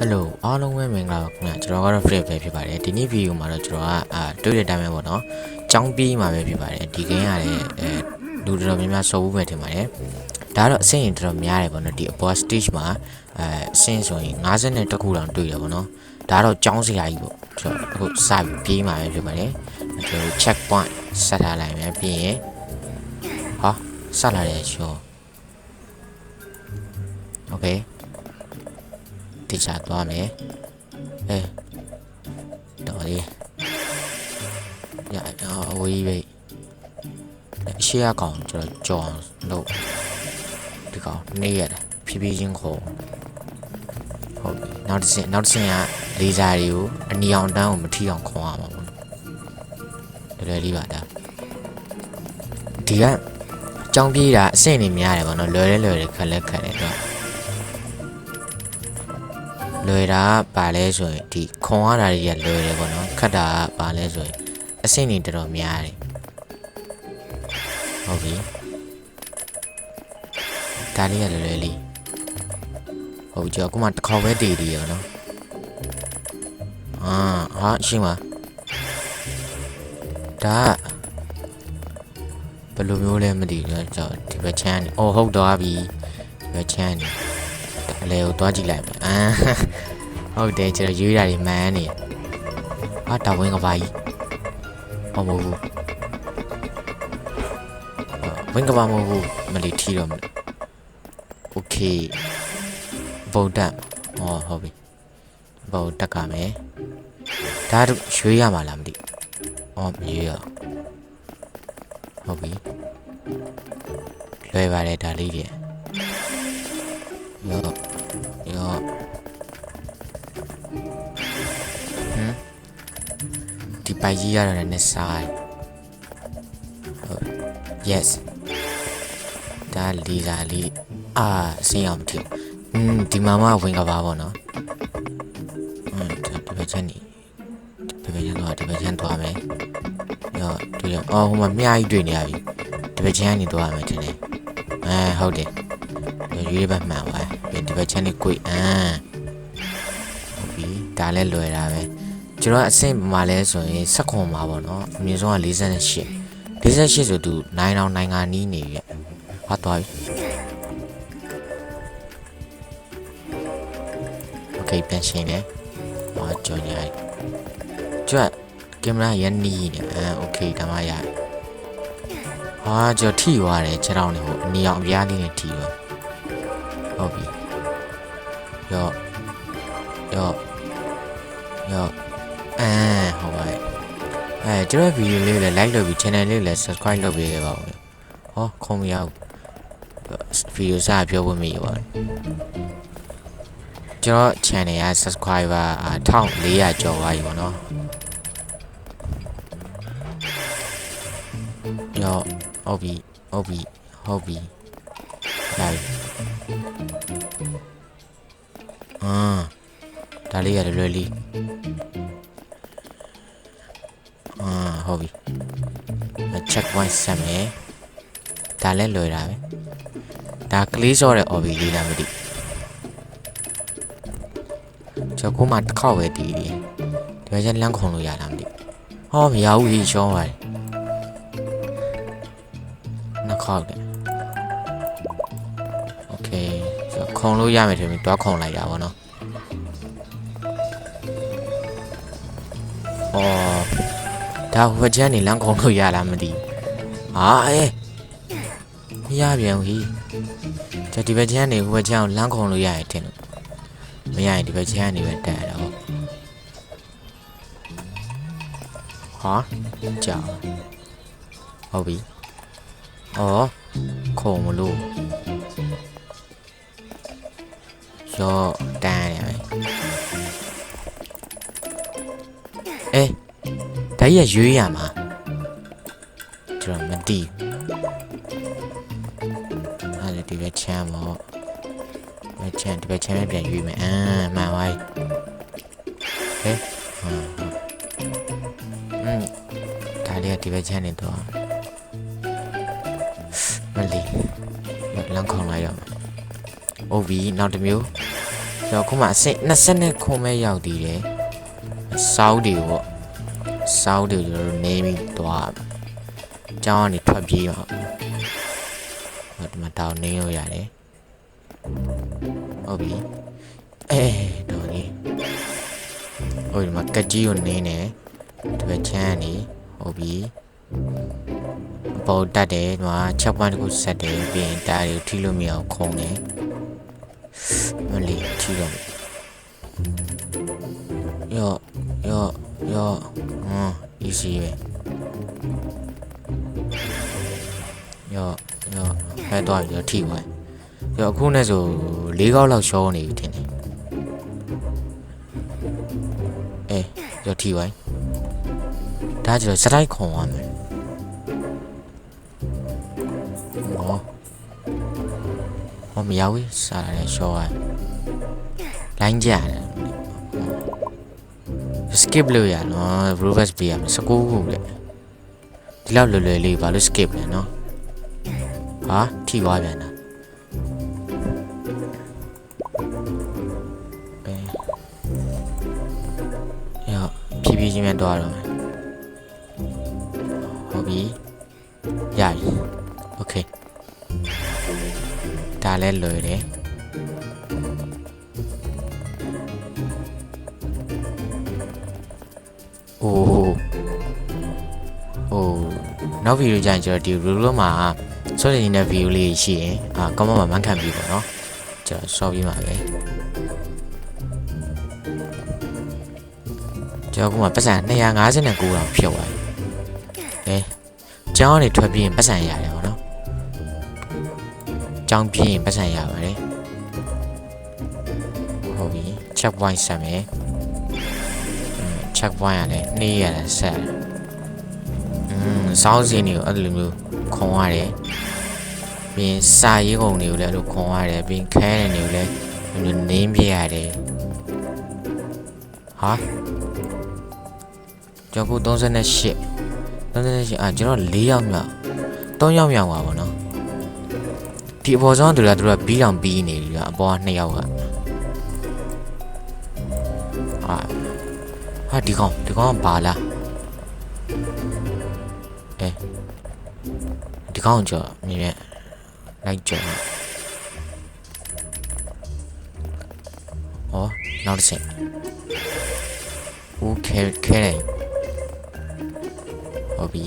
ဟယ်လိုအားလုံးပဲမင်္ဂလာပါခင်ဗျာကျွန်တော်ကတော့ Flip ပဲဖြစ်ပါတယ်ဒီနေ့ဗီဒီယိုမှာတော့ကျွန်တော်ကအာတွေ့တဲ့အတိုင်းပဲပေါ့နော်ကြောင်းပြီးမှာပဲဖြစ်ပါတယ်ဒီ game ကလည်းအဲလူတော်တော်များများစော်ဘူးပဲထင်ပါတယ်ဒါကတော့အဆင့်ရင်တော်တော်များတယ်ပေါ့နော်ဒီ upper stage မှာအဲအဆင့်ဆိုရင်50နဲ့တစ်ခုတောင်တွေ့တယ်ပေါ့နော်ဒါကတော့ကြောင်းစရာကြီးပေါ့ကျွန်တော်အခုစပြီးပြေးမှာပဲဖြစ်ပါတယ်ကျွန်တော် check point ဆက်ထားလိုက်မယ်ပြီးရင်ဟာဆက်လာတယ်ရှော okay တိကျသွားမယ်အဲတော်လေးရအောင်အဝေးပဲအရှိရကောင်ကျွန်တော်ကြော်အောင်လုပ်ဒီကောင်နေရတယ်ဖြည်းဖြည်းချင်းခေါ်ဟုတ်ပြီနောက်တစ်ဆင့်နောက်တစ်ဆင့်ကလေးစားတွေကိုအနီအောင်တန်းကိုမထီအောင်ခေါ်ရမှာပေါ့လွယ်လွယ်လေးပါဒါဒီကကြောင်းပြေးတာအဆင့်နေများတယ်ပေါ့နော်လွယ်လဲလွယ်တယ်ခက်လဲခက်တယ်တော့ လွယ်တာကပါလဲဆိုရင်ဒီခွန်ရတာတွေကလွယ်တယ်ပေါ့နော်ခတ်တာကပါလဲဆိုရင်အဆင့်တွေတော်တော်များတယ်ဟုတ်ပြီဒါလေးကလွယ်လွယ်လေးဟုတ်ကြောအခုမှတစ်ခေါက်ပဲတည်တည်ရနော်အာဟာရှင်းပါဒါကဘယ်လိုမျိုးလဲမသိဘူးကျွန်တော်ဒီဘက်ချမ်းနေအော်ဟုတ်တော့ပြီဒီဘက်ချမ်းနေအလဲကိုတွားကြည့်လိုက်မယ်အာ ဟုတ်တယ်ကျွန်တော်ရွေးတာတွေမှန်းနေဟာတာဝင်းကပါကြီးဟောမဟုတ်ဘူးဝင်းကပါမဟုတ်ဘူးမလီထီတော့မလို့โอเคဗုဒ္ဓဟောဟုတ်ပြီဗုဒ္ဓကမယ်ဒါတို့ရွေးရမှာလားမသိအော်မရွေးရဟုတ်ပြီလွယ်ပါတယ်ဒါလေးတွေရော ရော ပိုက်ကြီးရတာနဲ့ဆိုင်ဟုတ် yes ဒါလီလာလီအာအစင်းအောင်မထီอืมဒီမှာမှဝင်ကပါပေါ့နော်ဟုတ်ဒီဘက်ချက်နေဒီဘက်ချက်တော့ဒီဘက်ချက်သွားမယ်ရောဒီရောအော်ဟိုမှာမြားကြီးတွေ့နေရပြီဒီဘက်ချက်ကနေသွားရမယ်ထင်တယ်အဲဟုတ်တယ်ရွေးဘက်မှန်ပါဒီဘက်ချက်နေကိုယ်အမ်ဟုတ်ပြီဒါလည်းလွယ်တာပဲ ကျွန်တော်အဆင့်မှာလဲဆိုရင်16မှာပေါ့နော်အမြင့်ဆုံးက48 48ဆိုသူ9တောင်နိုင်ငံနီးနေပြီဟာသွားပြီ Okay ပြန်ရှင်းတယ်ဟောကြော်ညာကျွတ်ကင်မရာရန်နီးနေအဲ Okay ဒါမှရဟာကြော်ထိသွားတယ်ခြေထောက်နဲ့ဟိုအနီအောင်အပြားလေးနဲ့ထိသွားဟုတ်ပြီရော့ရော့ရော့ အဲဟုတ်ပါရဲ့အဲကျွန်တော်ဗီဒီယိုလေးလည်း like လုပ်ပြီး channel လေးလည်း subscribe လုပ်ပေးခဲ့ပါဦးဟောခုံမရဘူးဗီဒီယိုစားပြောဖို့မရပါဘူးကျွန်တော် channel ရ subscriber 1400ကျော်သွားပြီပေါ့နော်ရော့ဟုတ်ပြီဟုတ်ပြီဟုတ်ပြီလာပြီအာဒါလေးရတယ်လွယ်လေး ဟုတ်ပြီ check point ဆက်မယ်ဒါလည်းလွယ်တာပဲဒါကလေးစော့တဲ့ OB လေးလားမသိကျွန်တော်ကမှတစ်ခေါက်ပဲတီးတယ်ဒီမှာကျလမ်းခုံလို့ရတာမသိဟောမရဘူးကြီးရှောင်းပါတယ်နှစ်ခေါက်တယ် okay ကျွန်တော်ခုံလို့ရမယ်ထင်ပြီးတွားခုံလိုက်တာပေါ့နော်အော် ဒါဟိုချမ်းနေလမ်းခုံလို့ရလားမသိဘူးဟာအေးမရပြန်ဘူးဟိဒီဘက်ချမ်းနေဟိုဘက်ချမ်းကိုလမ်းခုံလို့ရရင်ထင်လို့မရရင်ဒီဘက်ချမ်းနေပဲတက်ရတော့ဟာကြာဟုတ်ပြီအော်ခုံမလို့ရောတန်းရ ကြီးကရွေးရမှာကျွန်တော်မသိဘူးအဲ့ဒါဒီဘက်ချမ်းပေါ့ဘက်ချမ်းဒီဘက်ချမ်းပဲပြန်ရွေးမယ်အာမှန်ပါပြီဟဲ့ဟမ်อืมဒါလေးကဒီဘက်ချမ်းနေတော့မလီလမ်းခေါင်လိုက်ရအောင်ဟုတ်ပြီနောက်တစ်မျိုးကျော်ခုမှအဆင့်20ခုမဲ့ရောက်သေးတယ်စောက်တွေပေါ့ စောက်တွေကျွန်တော်တို့နေပြီးသွားကျောင်းကနေထွက်ပြေးတော့ဟိုဒီမှာတောင်းနေလို့ရတယ်ဟုတ်ပြီအဲတော့ဒီဟိုဒီမှာကက်ကြီးကိုနင်းနေဒီဘက်ချမ်းနေဟုတ်ပြီအပေါ်တက်တယ်ဒီမှာချက်ပွိုင်းတစ်ခုဆက်တယ်ပြီးရင်တားတွေကိုထိလို့မရအောင်ခုံတယ်မလီထိတော့ယောယောယောဟမ် easy ပဲယောယောဖဲတော့ယောထိပါယောအခုနဲ့ဆို၄ခေါက်လောက်ရှောနေပြီထင်တယ်အေးယောထိပါဒါကျတော့စတိုက်ခုံရမယ်ဟောဟောမရောက်ဘူးစားရတယ်ရှောရတယ်လိုင်းကြတယ် skip လို့ရနော် reverse ပေးရမယ်19ခုလေဒီလောက်လွယ်လွယ်လေးဘာလို့ skip လဲနော်ဟာထိသွားပြန်တာအဲရောဖြည်းဖြည်းချင်းပဲသွားတော့မယ်ဟုတ်ပြီရပြီ okay ဒါလည်းလွယ်တယ် ဟိုဟိုနောက်ဗီဒီယိုကြရင်ကျွန်တော်ဒီ ruler မှာဆွဲနေတဲ့ view လေးရှိရင်အာ comment မှာမန်းခံပြီးပေါ့နော်ကျွန်တော်ဆော့ပြီးပါပဲကျွန်တော်ကမှပတ်စံ259တောင်ဖြုတ်သွားပြီအဲကျောင်းကနေထွက်ပြီးရင်ပတ်စံရတယ်ပေါ့နော်ကျောင်းပြီးရင်ပတ်စံရပါတယ်ဟုတ်ပြီ check point ဆက်မယ် check point ရတယ်နှေးရတယ်ဆက်ရတယ်อืมစောင်းစင်းတွေကိုအဲ့လိုမျိုးခုံရတယ်ပြီးရင်စာရေးကုန်တွေကိုလည်းအဲ့လိုခုံရတယ်ပြီးရင်ခဲတဲ့တွေကိုလည်းအဲ့လိုနင်းပြရတယ်ဟာကျော်ကူ38 38အာကျွန်တော်4ယောက်မြောက်3ယောက်မြောက်ပါဗောနော်ဒီအပေါ်ဆုံးတူလာတူလာဘီးတောင်ဘီးနေပြီကအပေါ်က2ယောက်ကအာဟာ ဒီကောင်ဒီကောင်ကဘာလားအဲဒီကောင်ကြောမြင်မြလိုက်ကြောဩနောက်တစ်ချက်ဦးခဲခဲတယ်ဟုတ်ပြီ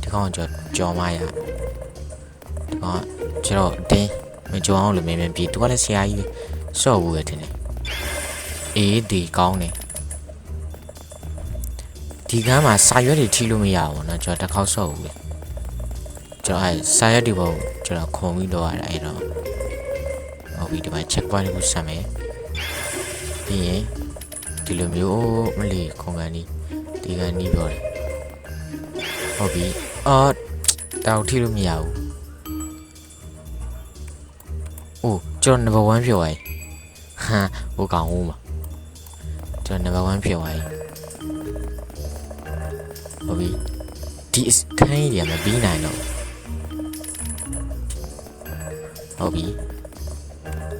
ဒီကောင်ကြောကြောမရဒီကောင်ကျွန်တော်တင်းမကြောအောင်လို့မြင်မြင်ပြီးသူကလည်းဆရာကြီးပဲစော့ဘူးပဲထင်တယ် အေးဒီကောင်းတယ်ဒီကမ်းမှာစာရွက်တွေထိလို့မရဘူးเนาะကျွန်တော်တစ်ခေါက်ဆော့ဘူးလေကျွန်တော်အဲစာရွက်တွေပေါ့ကျွန်တော်ခုံပြီးတော့ရတယ်အဲ့တော့ဟုတ်ပြီဒီမှာ check point ကိုဆက်မယ်ပြီးရင်ဒီလိုမျိုးမလီခုံကန်ဒီဒီကန်နီးပြောတယ်ဟုတ်ပြီအော်တောက်ထိလို့မရဘူးအိုးကျွန်တော် number 1ဖြစ်သွားပြီဟာဟိုကောင်ဦးမှာ ကျွန်တော်နံပါတ်1ဖြစ်သွားပြီဟုတ်ပြီဒီအခန်းကြီးတွေကမပြီးနိုင်တော့ဟုတ်ပြီ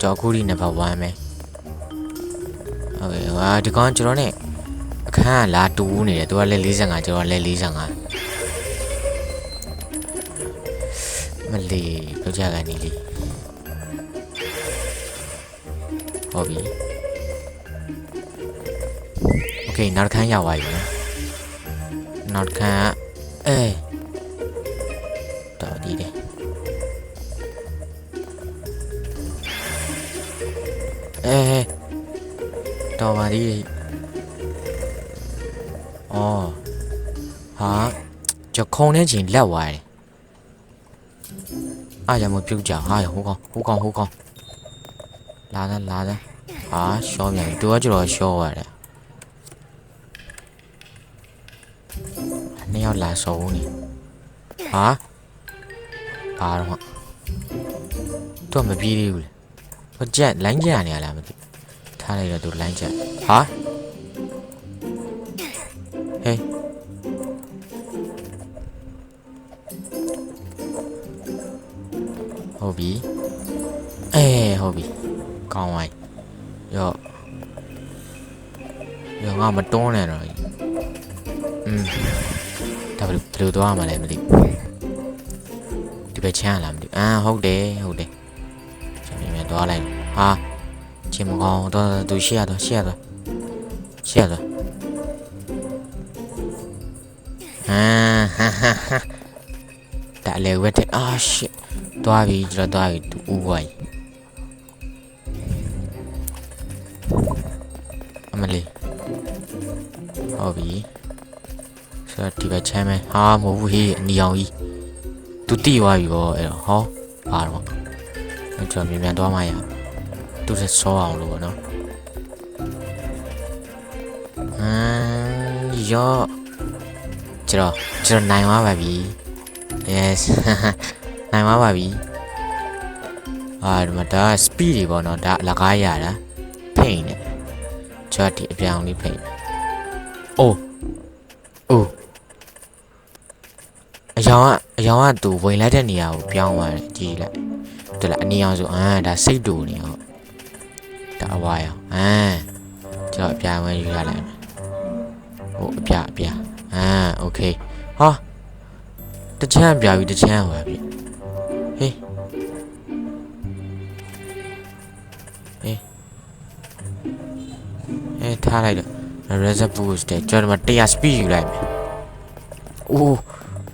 ကြော်ကူရီနံပါတ်1ပဲဟုတ်ကဲ့ဟာဒီကောင်ကျွန်တော်နဲ့အခန်းကလာတူနေတယ်သူကလဲ45ကျွန်တော်လဲ45မလေးလောက်ကြကန်နေလေးဟုတ်ပြီ နောက်တစ်ခန်းရောက်သွားပြီနော်နောက်တစ်ခန်းကအဲတော်ဒီတယ်အဲတော်ပါဒီအော်ဟာကျွန်ခုံနေချင်းလက်သွားတယ်အားရမပြုတ်ကြဟာဟိုကောင်ဟိုကောင်ဟိုကောင်လာတယ်လာတယ်ဟာရှော့ပြန်ပြီတူကကျွန်တော်ရှော့ရတယ် နှစ်ယောက်လာစုံနေဟာဘာတော့သူကမပြေးသေးဘူးလေဟိုကြက်လိုင်းကြက်နေရလားမသိထားလိုက်တော့သူလိုင်းကြက်ဟာဟေးဟုတ်ပြီအေးဟုတ်ပြီကောင်းဝိုင်းရော့ရော့ငါမတွန်းနဲ့တော့อืม ဒါဘယ်လိုဘယ်လိုသွားမှာလဲမသိဘူးဒီဘက်ချမ်းလားမသိဘူးအာဟုတ်တယ်ဟုတ်တယ်ကျွန်တော်မြန်သွားလိုက်ဟာချင်းမကောင်းတော့သူရှေ့ရတော့ရှေ့ရတော့ရှေ့ရတော့အာဟာဟာဟာဒါလည်းဝက်တဲ့အာ shit သွားပြီကျွန်တော်သွားပြီသူဦးဝိုင်း ဆိုတော့ဒီဘက်ချမ်းမယ်ဟာမဟုတ်ဘူးဟေးအနီအောင်ကြီးသူတိသွားပြီဗောအဲ့တော့ဟောပါတော့အဲ့ကျွန်တော်မြန်မြန်သွားမှရသူစဆောအောင်လို့ဗောနော်ဟမ်ယောကျွန်တော်ကျွန်တော်နိုင်သွားပါပြီ yes နိုင်သွားပါပြီအာဒီမှာဒါ speed တွေပေါ့နော်ဒါအလကားရတာဖိန်နဲ့ကျွန်တော်ဒီအပြောင်လေးဖိန်အိုးအိုး အယောင်ကအယောင်ကသူဝင်လိုက်တဲ့နေရာကိုပြောင်းသွားတယ်ကြည့်လိုက်တူလားအနီအောင်ဆိုအာဒါစိတ်တူနေဟုတ်ဒါအဝါရောအာကျွန်တော်အပြာဝင်ယူရလိုက်မယ်ဟိုအပြာအပြာအာโอเคဟာတချမ်းပြပြီတချမ်းပါပြီဟေးဟေးဟေးထားလိုက်တော့ reserve boost တဲ့ကျွန်တော်မ100 speed ယူလိုက်မယ်အိုး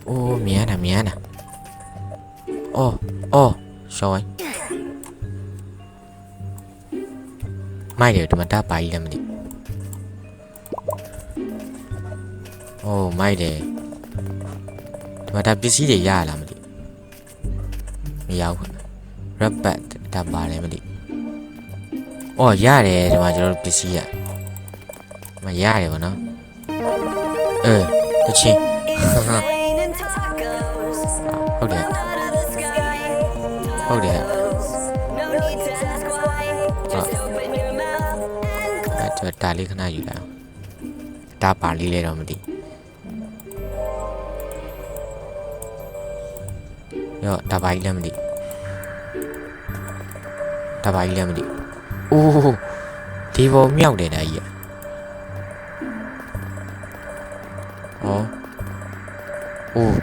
အိုးမြန်တာမြန်တာအော်အော်ရှောင်းဝိုင်းမိုက်တယ်ဒီမှာတာပါကြီးလည်းမသိအိုးမိုက်တယ်ဒီမှာဒါပစ္စည်းတွေရရလားမသိမရဘူး rabbit ဒါပါလည်းမသိအော်ရတယ်ဒီမှာကျွန်တော်တို့ပစ္စည်းရမရတယ်ဗောနော်အဲတချင်း ဟုတ်တယ် No need to ask why. Just open your mouth and အဲကျွန်တော်ဒါလေးခဏယူလိုက်အောင်ဒါပါလေးလဲတော့မသိရောဒါပါကြီးလည်းမသိဒါပါကြီးလည်းမသိအိုးဒီဘောမြောက်တယ်ဒါကြီးอ่ะဟောအိုး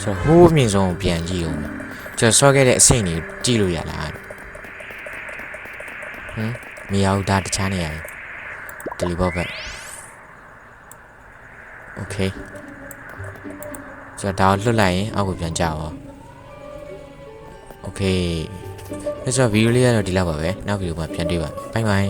ကျွန်တော်ဟိုးအမြင့်ဆုံးကိုပြန်ကြည့်အောင်မယ် ကျွန်တော်ဆော့ခဲ့တဲ့အဆင့်ကြီးကြည့်လို့ရလားဟမ်မရဘူးဒါတခြားနေရာတယ်လီဘောဘက်โอเคကျွန်တော်ဒါကိုလွတ်လိုက်ရင်အောက်ကိုပြန်ကြပါโอเคဒါဆိုဗီဒီယိုလေးကတော့ဒီလောက်ပါပဲနောက်ဗီဒီယိုမှာပြန်တွေ့ပါမယ်ဘိုင်ဘိုင်